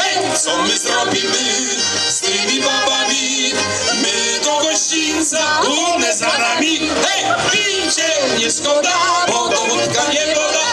Hej, co my zrobimy z tymi babami? My do gościńca, une za nami. Hej, pijcie, nie szkoda, bo to wódka nie woda.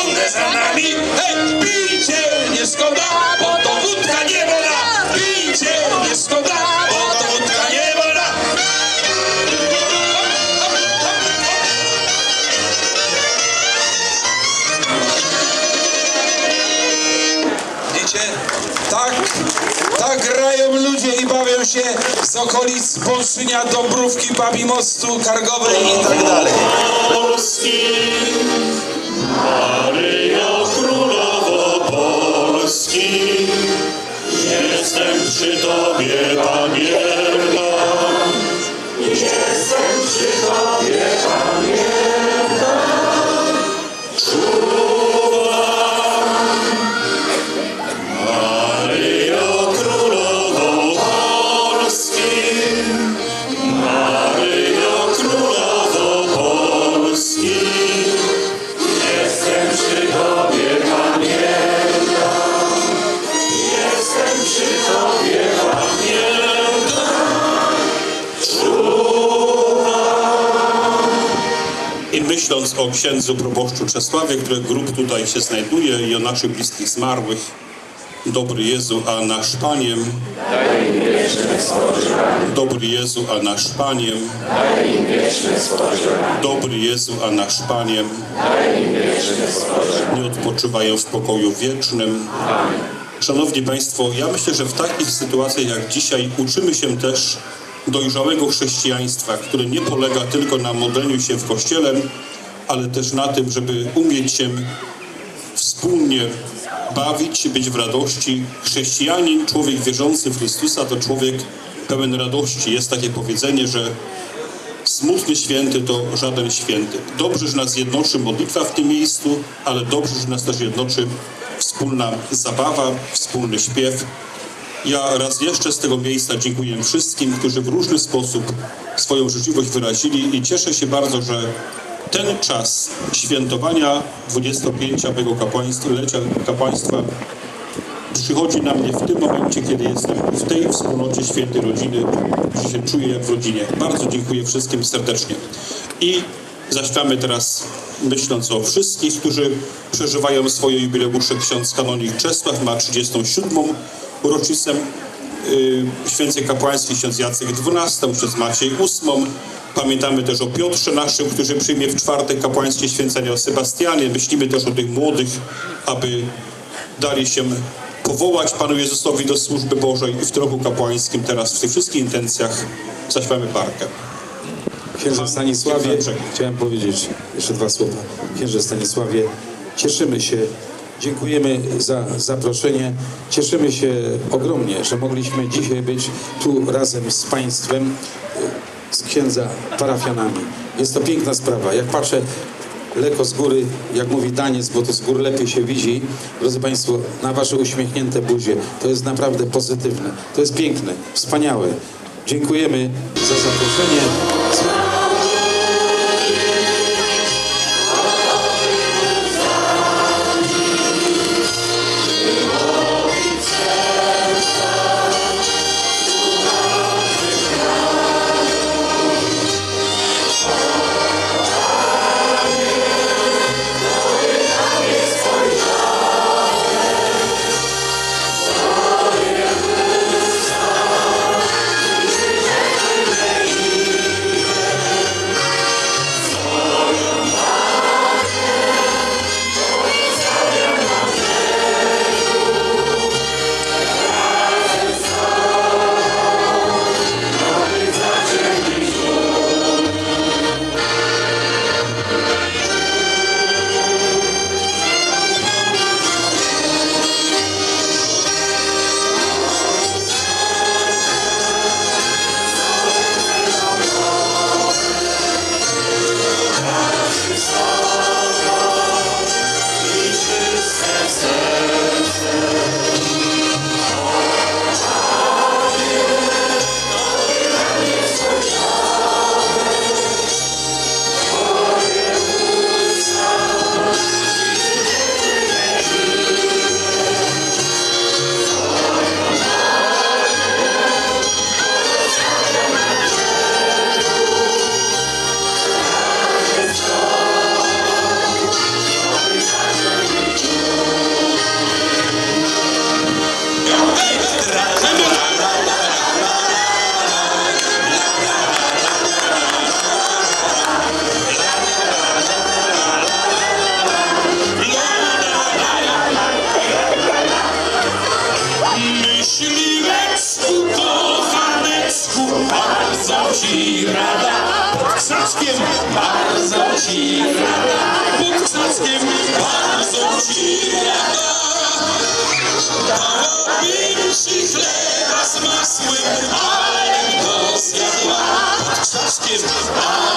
One za nami. Hej, pijcie, nie szkoda, bo to wódka nie woda. Pijcie, nie szkoda, bo to wódka nie woda. Widzicie? Tak, tak grają ludzie i bawią się z okolic Polszynia, Dąbrówki, Babi Mostu, Kargowej i tak dalej. Polski, Maryjo Królowo Polski, jestem przy Tobie, pamiętam. Jestem przy Tobie, I myśląc o księdzu proboszczu Czesławie, który grup tutaj się znajduje i o naszych bliskich zmarłych, dobry Jezu, a nasz Paniem, dobry Jezu, a nasz Paniem, dobry Jezu, a nasz Paniem, nie odpoczywają w pokoju wiecznym. Szanowni Państwo, ja myślę, że w takich sytuacjach jak dzisiaj uczymy się też dojrzałego chrześcijaństwa, które nie polega tylko na modleniu się w kościele, ale też na tym, żeby umieć się wspólnie bawić, być w radości. Chrześcijanin, człowiek wierzący w Chrystusa to człowiek pełen radości. Jest takie powiedzenie, że smutny święty to żaden święty. Dobrze, że nas jednoczy modlitwa w tym miejscu, ale dobrze, że nas też jednoczy wspólna zabawa, wspólny śpiew. Ja raz jeszcze z tego miejsca dziękuję wszystkim, którzy w różny sposób swoją życzliwość wyrazili i cieszę się bardzo, że ten czas świętowania 25-lego kapłaństwa, lecia kapłaństwa przychodzi na mnie w tym momencie, kiedy jestem w tej wspólnocie świętej rodziny, że się czuję jak w rodzinie. Bardzo dziękuję wszystkim serdecznie. I zaśpiamy teraz, myśląc o wszystkich, którzy przeżywają swoje jubileusze. Ksiądz kanonik Czesław ma 37. rocznicę y, święcej kapłańskiej, ksiądz Jacek 12, ksiądz Maciej 8. Pamiętamy też o Piotrze naszym, który przyjmie w czwartek kapłańskie święcenie o Sebastianie. Myślimy też o tych młodych, aby dali się powołać Panu Jezusowi do służby Bożej i w trochu kapłańskim teraz w tych wszystkich intencjach zaśpiewamy parkę. Księże Stanisławie, chciałem powiedzieć jeszcze dwa słowa. Księże Stanisławie, cieszymy się, dziękujemy za zaproszenie. Cieszymy się ogromnie, że mogliśmy dzisiaj być tu razem z Państwem, y, z księdza parafianami. Jest to piękna sprawa. Jak patrzę lekko z góry, jak mówi Daniec, bo to z góry lepiej się widzi, drodzy Państwo, na Wasze uśmiechnięte buzie. To jest naprawdę pozytywne. To jest piękne, wspaniałe. Dziękujemy za zaproszenie. Ci rada. Pod krzaczkiem bardzo ci rada. Pod krzaczkiem bardzo ci rada. Chleba z masłem, ale go zjadła. Pod ale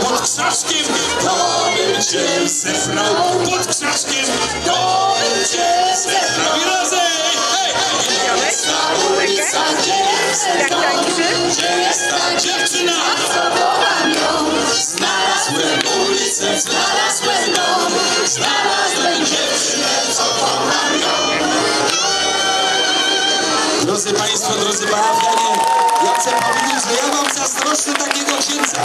pod krzaczkiem, to bym cię zebrał pod krzaczkiem, to bym cię zebrał. I razem, hej, hej! Ta ulica, gdzie jest dom, gdzie jest ta Dziewczyna! Znalazłem ulicę, znalazłem dom, znalazłem dziewczynę, co ją. Drodzy Państwo, drodzy parafianie, ja chcę powiedzieć, że ja mam zazdrosny takiego księdza.